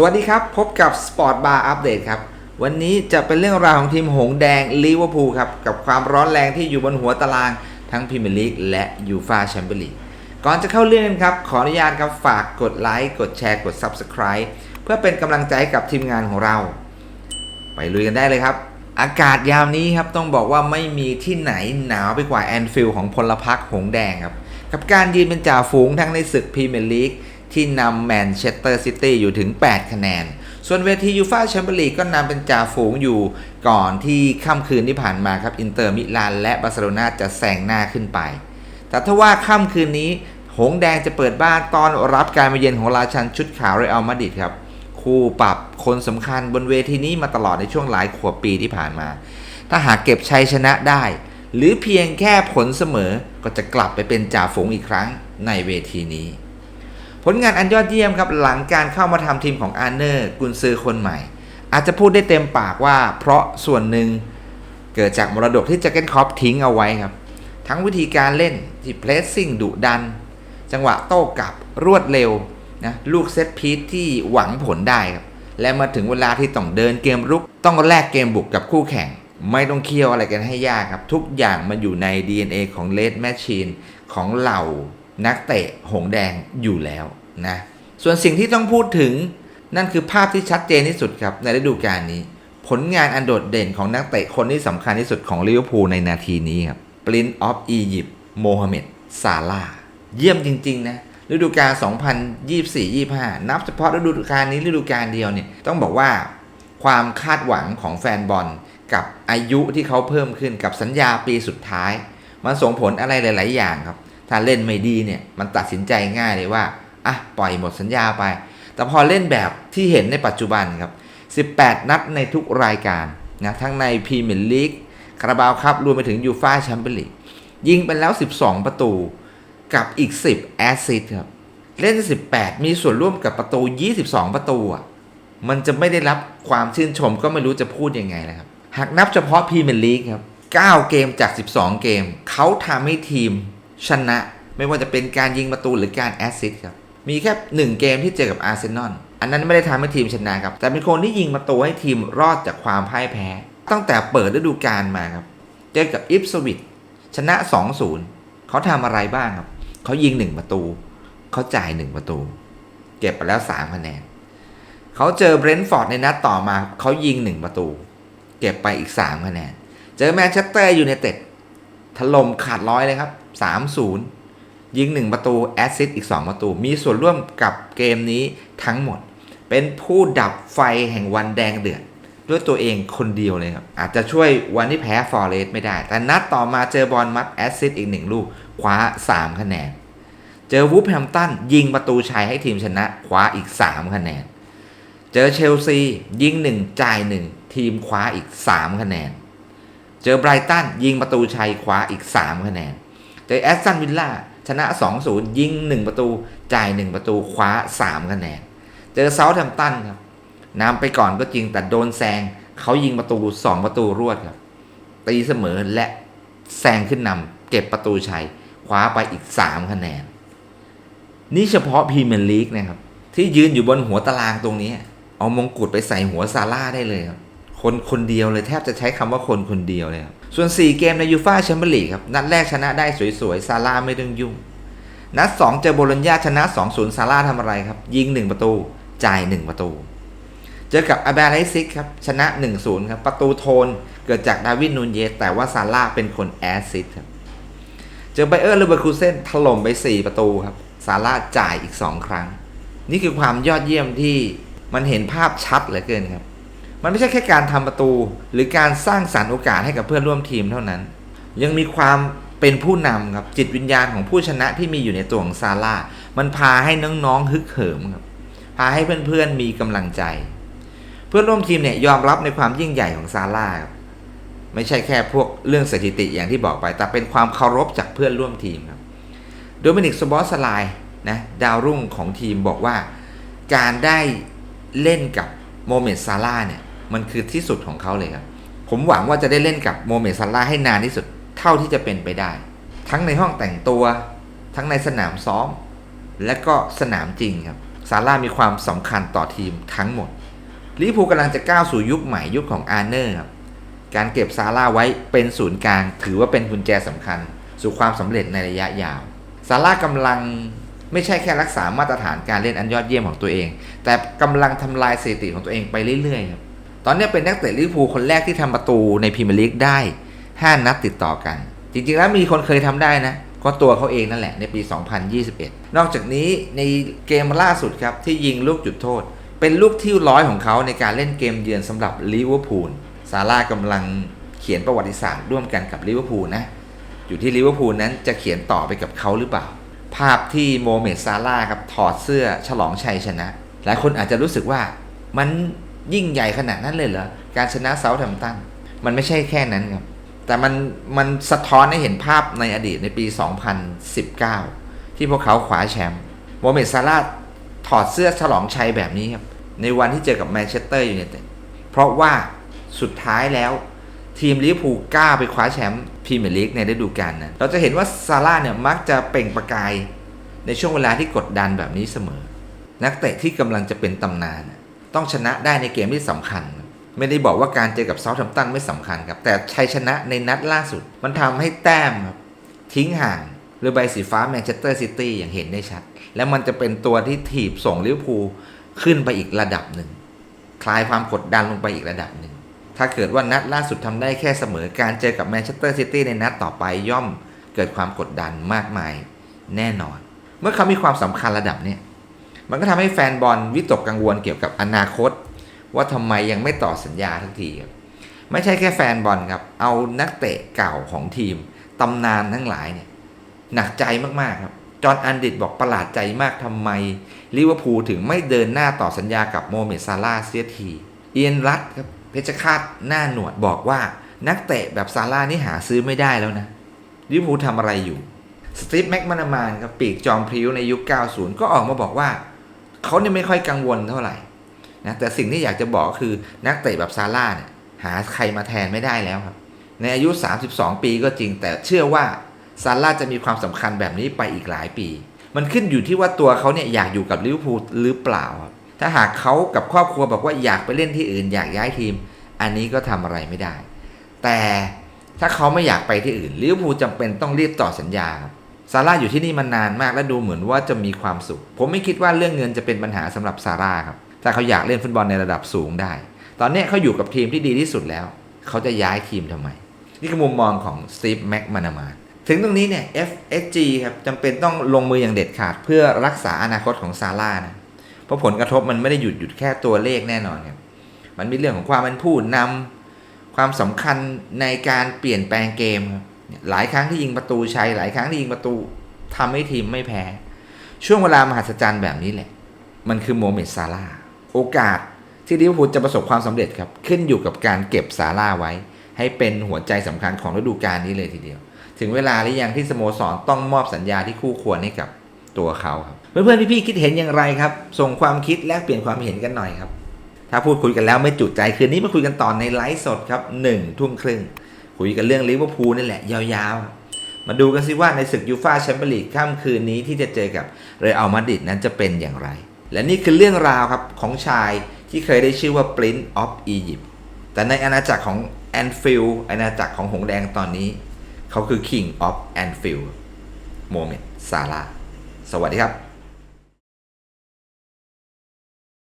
สวัสดีครับ พบกับ Sport Bar Update ครับ วันนี้จะเป็นเรื่องราวของทีมหงแดงลิเวอร์พูลครับ กับความร้อนแรงที่อยู่บนหัวตารางทั้งพรีเมียร์ลีกและยูฟาแชมเปี้ยนลีกก่อนจะเข้าเรื่องกันครับ ขออนุญาตครับฝากกดไลค์กดแชร์กด Subscribe เพื่อเป็นกำลังใจกับทีมงานของเรา ไปลุยกันได้เลยครับ อากาศยามนี้ครับ ต้องบอกว่าไม่มีที่ไหนหนาวไปกว่าแอนฟิลด์ของพลพรรคหงแดงครับกับการยืนเป็นจ่าฝูงทั้งในศึกพรีเมียร์ลีก ที่นำแมนเชสเตอร์ซิตี้อยู่ถึง 8 คะแนน ส่วนเวทียูฟาแชมเปี้ยนลีกก็นำเป็นจ่าฝูงอยู่ก่อนที่ค่ำคืนที่ผ่านมาครับอินเตอร์มิลานและบาร์เซโลนาจะแซงหน้าขึ้นไป แต่ถ้าว่าค่ำคืนนี้ หงแดงจะเปิดบ้านต้อนรับการมาเยือนของราชันชุดขาวเรอัลมาดริดครับคู่ปรับคนสำคัญบนเวทีนี้มาตลอดในช่วงหลายขวบปีที่ผ่านมา ถ้าหากเก็บชัยชนะได้ หรือเพียงแค่ผลเสมอก็จะกลับไปเป็นจ่าฝูงอีกครั้งในเวทีนี้ ลงานอันยอดเยี่ยมครับหลังการเข้ามาทำทีมของอาร์เนอร์กุนซือคนใหม่ อาจจะพูดได้เต็มปากว่า เพราะส่วนหนึ่งเกิดจากมรดกที่แจ็คเก็ตคอปทิ้งเอาไว้ครับ ทั้งวิธีการเล่นที่เพลสซิ่งดุดัน จังหวะโต้กลับรวดเร็วนะลูกเซตพีทที่หวังผลได้ครับและมาถึงเวลาที่ต้องเดินเกมรุก ต้องแลกเกมบุกกับคู่แข่ง ไม่ต้องเคี่ยวอะไรกันให้ยากครับ ทุกอย่างมันอยู่ใน DNA ของเลดแมชชีนของเหล่านักเตะหงแดงอยู่แล้ว นะส่วนสิ่งที่ต้องพูดถึงนั่นคือภาพที่ชัดเจนที่สุดครับในฤดูกาลนี้ ผลงานอันโดดเด่นของนักเตะคนที่สำคัญที่สุดของลิเวอร์พูลในนาทีนี้ครับปรินออฟอียิปต์โมฮัมเหม็ดซาลาเยี่ยมจริง ๆ นะฤดูกาล 2024-25 นับเฉพาะฤดูกาลนี้ฤดูกาลเดียวเนี่ยต้องบอกว่าความคาดหวังของแฟนบอลกับอายุที่เขาเพิ่มขึ้นกับสัญญาปีสุดท้าย มันส่งผลอะไรหลาย ๆ อย่างครับ ถ้าเล่นไม่ดีเนี่ยมันตัดสินใจง่ายเลยว่า อะปล่อยหมดสัญญาไป แต่พอเล่นแบบที่เห็นในปัจจุบันครับ 18 นัดในทุกรายการนะทั้งในพรีเมียร์ลีกคาราบาวครับรวมไปถึงยูฟ่าแชมเปี้ยนลีกยิงไปแล้ว 12 ประตูกับอีก 10 แอสซิสต์ครับ เล่น 18 มีส่วนร่วมกับประตู 22 ประตูอะมันจะไม่ได้รับความชื่นชมก็ไม่รู้จะพูดยังไงนะครับหากนับเฉพาะพรีเมียร์ลีกครับ 9 เกมจาก 12 เกม เขาทำให้ทีมชนะ ไม่ว่าจะเป็นการยิงประตูหรือการแอสซิสต์ครับ มีแค่ 1 เกมที่เจอกับอาร์เซนอลอันนั้นไม่ได้ทำให้ทีมชนะครับ แต่เป็นคนที่ยิงประตูให้ทีมรอดจากความพ่ายแพ้ ตั้งแต่เปิดฤดูกาลมาครับ เจอกับอิฟสวิตชนะ 2-0เขาทำอะไรบ้างครับ เขายิง 1 ประตู เขาจ่าย 1 ประตู เก็บไปแล้ว3คะแนน เขาเจอเบรนท์ฟอร์ดในนัดต่อมา เขายิง 1 ประตู เก็บไปอีก3คะแนน เจอแมนเชสเตอร์ยูไนเต็ดถล่มขาดร้อยเลยครับ 3-0 ยิง 1 ประตูแอสซิสต์อีก 2 ประตู มีส่วนร่วมกับเกมนี้ทั้งหมด เป็นผู้ดับไฟแห่งวันแดงเดือด ด้วยตัวเองคนเดียวเลยครับ อาจจะช่วยวันที่แพ้ฟอร์เรสไม่ได้ แต่นัดต่อมาเจอบอลมัดแอสซิสต์อีก 1 ลูก คว้า 3 คะแนน เจอวูฟแฮมตันยิงประตูชัยให้ทีมชนะ คว้าอีก 3 คะแนน เจอเชลซียิง 1 จ่าย 1 ทีมคว้าอีก 3 คะแนน เจอไบรตันยิงประตูชัยคว้าอีก 3 คะแนน เจอแอสตันวิลล่า ชนะ 2-0 ยิง 1 ประตู จ่าย 1 ประตู คว้า 3 คะแนน เจอเซาท์แฮมตันครับนำไปก่อนก็จริงแต่โดนแซงเขายิงประตู 2 ประตูรวดครับ ตีเสมอและแซงขึ้นนำเก็บประตูชัย คว้าไปอีก 3 คะแนน นี่เฉพาะพรีเมียร์ลีกนะครับ ที่ยืนอยู่บนหัวตารางตรงนี้ เอามงกุฎไปใส่หัวซาร่าได้เลยครับ คนคนเดียวเลยแทบจะใช้คำว่าคนคนเดียวเลยครับส่วน 4 เกมในยูฟ่าแชมเปี้ยนลีกครับ นัดแรกชนะได้สวยๆซาร่าไม่ต้องยุ่ง นัด 2 เจอโบลญญาชนะ 2-0ซาร่าทำอะไรครับ ยิง 1 ประตู จ่าย 1 ประตู เจอกับอาบาไลซิกครับ ชนะ 1-0 ครับ ประตูโทนเกิดจากดาวินนูนเยสแต่ว่าซาร่าเป็นคนแอสซิสต์ครับ เจอไบเออร์เลเวอร์คูเซนถล่มไป 4 ประตูครับซาร่าจ่ายอีก 2 ครั้ง นี่คือความยอดเยี่ยมที่มันเห็นภาพชัดเหลือเกินครับ มันไม่ใช่แค่การทำประตู หรือการสร้างสรรค์โอกาสให้กับเพื่อนร่วมทีมเท่านั้น ยังมีความเป็นผู้นำครับจิตวิญญาณของผู้ชนะที่มีอยู่ในตัวของซาร่ามันพาให้น้องๆฮึกเหิมครับพาให้เพื่อนๆมีกำลังใจ เพื่อนร่วมทีมเนี่ยยอมรับในความยิ่งใหญ่ของซาร่าครับไม่ใช่แค่พวกเรื่องสถิติอย่างที่บอกไป แต่เป็นความเคารพจากเพื่อนร่วมทีมครับโดมินิกสบอสไลน์นะดาวรุ่งของทีมบอกว่า การได้เล่นกับโมเมดซาร่าเนี่ย มันคือที่สุดของเขาเลยครับ ผมหวังว่าจะได้เล่นกับโมเมดซาร่าให้นานที่สุดเท่าที่จะเป็นไปได้ ทั้งในห้องแต่งตัว ทั้งในสนามซ้อม และก็สนามจริงครับซาร่ามีความสำคัญต่อทีมทั้งหมดลิพูกำลังจะก้าวสู่ยุคใหม่ยุคของอาร์เนอร์ครับการเก็บซาร่าไว้เป็นศูนย์กลาง ถือว่าเป็นกุญแจสำคัญ สู่ความสำเร็จในระยะยาวซาร่ากำลังไม่ใช่แค่รักษามาตรฐานการเล่นอันยอดเยี่ยมของตัวเอง แต่กำลังทำลายสถิติของตัวเองไปเรื่อยๆครับ ตอนนี้เป็นนักเตะลิเวอร์พูลคนแรกที่ทำประตูในพรีเมียร์ลีกได้ 5 นัดติดต่อกัน จริงๆแล้วมีคนเคยทำได้นะ ก็ตัวเขาเองนั่นแหละในปี 2021 นอกจากนี้ในเกมล่าสุดครับที่ยิงลูกจุดโทษ เป็นลูกที่ร้อยของเขาในการเล่นเกมเยือนสำหรับลิเวอร์พูลซาร่ากำลังเขียนประวัติศาสตร์ร่วมกันกับลิเวอร์พูลนะอยู่ที่ลิเวอร์พูลนั้นจะเขียนต่อไปกับเขาหรือเปล่า ภาพที่โมเมดซาร่าครับถอดเสื้อฉลองชัยชนะ หลายคนอาจจะรู้สึกว่ามัน ยิ่งใหญ่ขนาดนั้นเลยเหรอ การชนะเซาท์แฮมป์ตันมันไม่ใช่แค่นั้นครับ แต่มันมันสะท้อนให้เห็นภาพในอดีตในปี 2019 ที่พวกเขาคว้าแชมป์โมเมดซาร่าถอดเสื้อฉลองชัยแบบนี้ครับ ในวันที่เจอกับแมนเชสเตอร์ยูไนเต็ดเพราะว่าสุดท้ายแล้วทีมลิเวอร์พูลกล้าไปคว้าแชมป์พรีเมียร์ลีกในฤดูกาลนั้นเราจะเห็นว่าซาร่าเนี่ยมักจะเปล่งประกาย ในช่วงเวลาที่กดดันแบบนี้เสมอ นักเตะที่กำลังจะเป็นตำนาน ต้องชนะได้ในเกมที่สำคัญ ไม่ได้บอกว่าการเจอกับเซาท์แฮมป์ตันไม่สำคัญครับ แต่ชัยชนะในนัดล่าสุด มันทำให้แต้มครับทิ้งห่างเรือใบสีฟ้าแมนเชสเตอร์ซิตี้อย่างเห็นได้ชัด แล้วมันจะเป็นตัวที่ถีบส่งลิเวอร์พูลขึ้นไปอีกระดับหนึ่ง คลายความกดดันลงไปอีกระดับหนึ่ง ถ้าเกิดว่านัดล่าสุดทำได้แค่เสมอการเจอกับแมนเชสเตอร์ซิตี้ในนัดต่อไปย่อมเกิดความกดดันมากมายแน่นอน เมื่อเขามีความสำคัญระดับเนี้ย มันก็ทำให้แฟนบอลวิตกกังวลเกี่ยวกับอนาคต ว่าทำไมยังไม่ต่อสัญญาทักทีครับไม่ใช่แค่แฟนบอลครับ เอานักเตะเก่าของทีมตำนานทั้งหลายเนี่ยหนักใจมากๆครับ จอห์นอันดิตบอกประหลาดใจมากทำไมลิเวอร์พูลถึงไม่เดินหน้าต่อสัญญากับโมเมซาร่าเสียทีเอียนรัตครับเพชรคาตหน้าหนวดบอกว่านักเตะแบบซาร่านี่หาซื้อไม่ได้แล้วนะลิเวอร์พูลทำอะไรอยู่สตีฟแม็กมานามานครับปีกจอมพริ้วในยุค 90 ก็ออกมาบอกว่า เขาเนี่ยไม่ค่อยกังวลเท่าไหร่นะแต่สิ่งที่อยากจะบอกก็คือนักเตะแบบซาร่าเนี่ยหาใครมาแทนไม่ได้แล้วครับ ในอายุ 32 ปีก็จริง แต่เชื่อว่าซาร่าจะมีความสำคัญแบบนี้ไปอีกหลายปี มันขึ้นอยู่ที่ว่าตัวเขาเนี่ยอยากอยู่กับลิเวอร์พูลหรือเปล่าครับถ้าหากเขากับครอบครัวบอกว่าอยากไปเล่นที่อื่นอยากย้ายทีม อันนี้ก็ทำอะไรไม่ได้ แต่ถ้าเขาไม่อยากไปที่อื่นลิเวอร์พูลจำเป็นต้องรีบต่อสัญญาครับ ซาร่าอยู่ที่นี่มานานมากและดูเหมือนว่าจะมีความสุข ผมไม่คิดว่าเรื่องเงินจะเป็นปัญหาสำหรับซาร่าครับถ้าเขาอยากเล่นฟุตบอลในระดับสูงได้ ตอนนี้เขาอยู่กับทีมที่ดีที่สุดแล้ว เขาจะย้ายทีมทำไม นี่คือมุมมองของสตีฟแม็กมานามาถึงตรงนี้เนี่ย FSG ครับจำเป็นต้องลงมืออย่างเด็ดขาดเพื่อรักษาอนาคตของซาร่านะเพราะผลกระทบมันไม่ได้หยุดหยุดแค่ตัวเลขแน่นอนครับมันมีเรื่องของความเป็นผู้นำความสำคัญในการเปลี่ยนแปลงเกมครับ หลายครั้งที่ยิงประตูชัยหลายครั้งที่ยิงประตูทำให้ทีมไม่แพ้ ช่วงเวลามหัศจรรย์แบบนี้แหละ มันคือโมเมดซาร่าโอกาสที่ลิเวอร์พูลจะประสบความสำเร็จครับ ขึ้นอยู่กับการเก็บซาร่าไว้ ให้เป็นหัวใจสำคัญของฤดูกาลนี้เลยทีเดียว ถึงเวลาหรือยังที่สโมสรต้องมอบสัญญาที่คู่ควรให้กับตัวเขาครับเพื่อนๆพี่ๆคิดเห็นอย่างไรครับ ส่งความคิดแลกเปลี่ยนความเห็นกันหน่อยครับ ถ้าพูดคุยกันแล้วไม่จุใจคืนนี้มาคุยกันต่อในไลฟ์สดครับหนึ่งทุ่มครึ่ง คุยกันเรื่องลิเวอร์พูลนี่แหละยาวๆ มาดูกันสิว่าในศึกยูฟาแชมเปี้ยนลีกค่ำคืนนี้ที่จะเจอกับเรอัลมาดริดนั้นจะเป็นอย่างไร และนี่คือเรื่องราวครับของชายที่เคยได้ชื่อว่า Prince of Egypt แต่ในอาณาจักรของแอนฟิลอาณาจักรของหงแดงตอนนี้ เขาคือ King of Anfield โมเมดซาลาสวัสดีครับ